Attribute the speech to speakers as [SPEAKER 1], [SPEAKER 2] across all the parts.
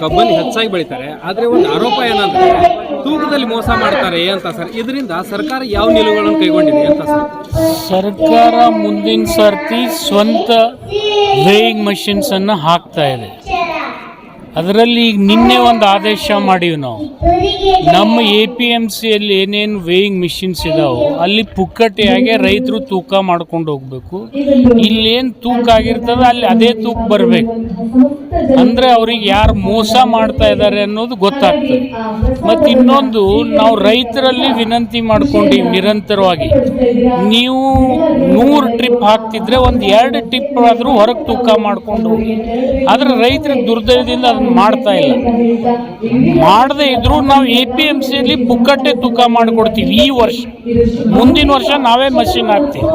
[SPEAKER 1] ಕಬ್ಬನ್ನು ಹೆಚ್ಚಾಗಿ ಬೆಳಿತಾರೆ. ಆದ್ರೆ ಒಂದು ಆರೋಪ ಏನಂದ್ರೆ, ತೂಕದಲ್ಲಿ ಮೋಸ ಮಾಡ್ತಾರೆ ಅಂತ ಸರ್. ಇದರಿಂದ ಸರ್ಕಾರ ಯಾವ ನಿಲುವುಗಳನ್ನು ಕೈಗೊಂಡಿದೆ ಅಂತ ಸರ್?
[SPEAKER 2] ಸರ್ಕಾರ ಮುಂದಿನ ಸರ್ತಿ ಸ್ವಂತ ವೇಯಿಂಗ್ ಮಷಿನ್ಸನ್ನು ಹಾಕ್ತಾ ಇದೆ. ಅದರಲ್ಲಿ ಈಗ ನಿನ್ನೆ ಒಂದು ಆದೇಶ ಮಾಡೀವಿ ನಾವು. ನಮ್ಮ ಎ ಪಿ ಎಂ ಸಿಯಲ್ಲಿ ಏನೇನು ವೇಯಿಂಗ್ ಮಿಷಿನ್ಸ್ ಇದಾವೆ, ಅಲ್ಲಿ ಪುಕ್ಕಟೆಯಾಗೆ ರೈತರು ತೂಕ ಮಾಡ್ಕೊಂಡು ಹೋಗ್ಬೇಕು. ಇಲ್ಲೇನು ತೂಕ ಆಗಿರ್ತದೆ, ಅಲ್ಲಿ ಅದೇ ತೂಕ ಬರಬೇಕು. ಅಂದರೆ ಅವ್ರಿಗೆ ಯಾರು ಮೋಸ ಮಾಡ್ತಾ ಇದ್ದಾರೆ ಅನ್ನೋದು ಗೊತ್ತಾಗ್ತದೆ. ಮತ್ತು ಇನ್ನೊಂದು, ನಾವು ರೈತರಲ್ಲಿ ವಿನಂತಿ ಮಾಡ್ಕೊಂಡೀವಿ ನಿರಂತರವಾಗಿ. ನೀವು ನೂರು ಟ್ರಿಪ್ ಹಾಕ್ತಿದ್ರೆ ಒಂದು ಎರಡು ಟ್ರಿಪ್ ಆದರೂ ಹೊರಗೆ ತೂಕ ಮಾಡ್ಕೊಂಡು ಹೋಗಿ. ಆದರೆ ರೈತರ ದುರ್ದೈವದಿಂದ ಅದನ್ನ ಮಾಡ್ತಾ ಇಲ್ಲ. ಮಾಡದೇ ಇದ್ರು ನಾವು ಎ ಪಿ ಎಂ ಸಿಯಲ್ಲಿ ಪುಕ್ಕಟ್ಟೆ ತೂಕ ಮಾಡಿಕೊಡ್ತೀವಿ ಈ ವರ್ಷ. ಮುಂದಿನ ವರ್ಷ ನಾವೇ ಮಷಿನ್ ಹಾಕ್ತೀವಿ.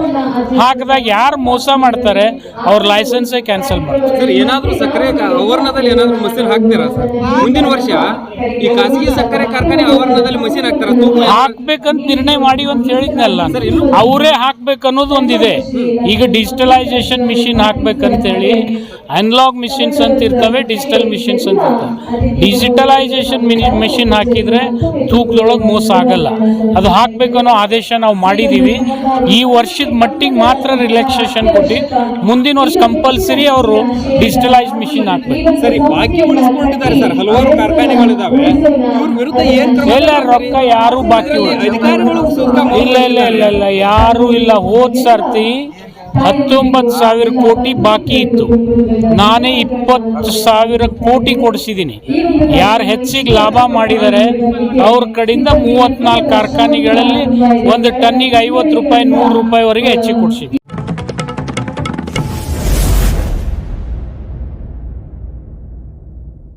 [SPEAKER 2] ಹಾಕಿದಾಗ ಯಾರು ಮೋಸ ಮಾಡ್ತಾರೆ, ಅವ್ರ ಲೈಸೆನ್ಸೇ ಕ್ಯಾನ್ಸಲ್
[SPEAKER 1] ಮಾಡ್ತಾರೆ. ಏನಾದರೂ ಸಕ್ಕರೆ ಆವರಣದಲ್ಲಿ ಏನಾದ್ರು ಮಷೀನ್ ಹಾಕ್ತೀರಾ ಸರ್? ಮುಂದಿನ ವರ್ಷ ಈ ಖಾಸಗಿ ಸಕ್ಕರೆ ಕಾರ್ಖಾನೆ ಆವರಣದಲ್ಲಿ ಮಷೀನ್ ಹಾಕ್ತಾರ? ತೂಕ
[SPEAKER 2] ಹಾಕ್ಬೇಕಂತ ನಿರ್ಣಯ ಮಾಡಿ ಅಂತ ಹೇಳಿದ್ನಲ್ಲ. ಅವರೇ ಹಾಕ್ಬೇಕು ಅನ್ನೋದು ಒಂದಿದೆ. ಈಗ ಡಿಜಿಟಲೈಸೇಷನ್ ಮಿಷಿನ್ ಹಾಕ್ಬೇಕಂತೇಳಿ ಅನ್ಲಾಗ್ ಮಿಷಿನ್ಸ್ ಅಂತ ಇರ್ತವೆ ಡಿಜಿಟಲ್ ಮಿಷಿನ್ಸ್ ಅಂತ ಇರ್ತವೆ. ಡಿಜಿಟಲೈಸೇಷನ್ ಮಿಷಿನ್ ಹಾಕಿದ್ರೆ ತೂಕದೊಳಗೆ ಮೋಸ ಆಗಲ್ಲ. ಅದು ಹಾಕ್ಬೇಕು ಅನ್ನೋ ಆದೇಶ ನಾವು ಮಾಡಿದ್ದೀವಿ ಈ ವರ್ಷದ ಮಟ್ಟಿಗೆ ಮಾತ್ರ ರಿಲ್ಯಾಕ್ಸೇಷನ್ ಕೊಟ್ಟು ಮುಂದಿನ ವರ್ಷ ಕಂಪಲ್ಸರಿ ಅವರು ಡಿಜಿಟಲೈಸ್ ಮಿಷಿನ್ ಹಾಕ್ಬೇಕು
[SPEAKER 1] ಸರಿ ಬಾಕಿ ಉಳಿಸ್ಕೊಂಡಿದ್ದಾರೆ ಸರ್. ಹಲವಾರು ಕಾರ್ಖಾನೆಗಳಿದಾವೆ. ಇವ್ರ ವಿರುದ್ಧ ಏನ್ ಕ್ರಮ
[SPEAKER 2] ಎಲ್ಲ ರೊಕ್ಕ ಯಾರು ಬಾಕಿ ಉಳಿದಿಲ್ಲ.
[SPEAKER 1] ಅಧಿಕಾರಿಗಳು ಸುತ್ತ
[SPEAKER 2] ಇಲ್ಲ ಇಲ್ಲ ಇಲ್ಲ ಇಲ್ಲ ಯಾರು ಇಲ್ಲ. ಹೋದ್ ಸರ್ತಿ ಹತ್ತೊಂಬತ್ತು ಸಾವಿರ ಕೋಟಿ ಬಾಕಿ ಇತ್ತು. ನಾನೇ ಇಪ್ಪತ್ತು ಸಾವಿರ ಕೋಟಿ ಕೊಡಿಸಿದ್ದೀನಿ. ಯಾರು ಹೆಚ್ಚಿಗೆ ಲಾಭ ಮಾಡಿದ್ದಾರೆ ಅವ್ರ ಕಡೆಯಿಂದ ಮೂವತ್ನಾಲ್ಕು ಕಾರ್ಖಾನೆಗಳಲ್ಲಿ ಒಂದು ಟನ್ನಿಗೆ ಐವತ್ತು ರೂಪಾಯಿ ನೂರು ರೂಪಾಯಿವರೆಗೆ ಹೆಚ್ಚಿಗೆ ಕೊಡಿಸಿದ್ದೀನಿ.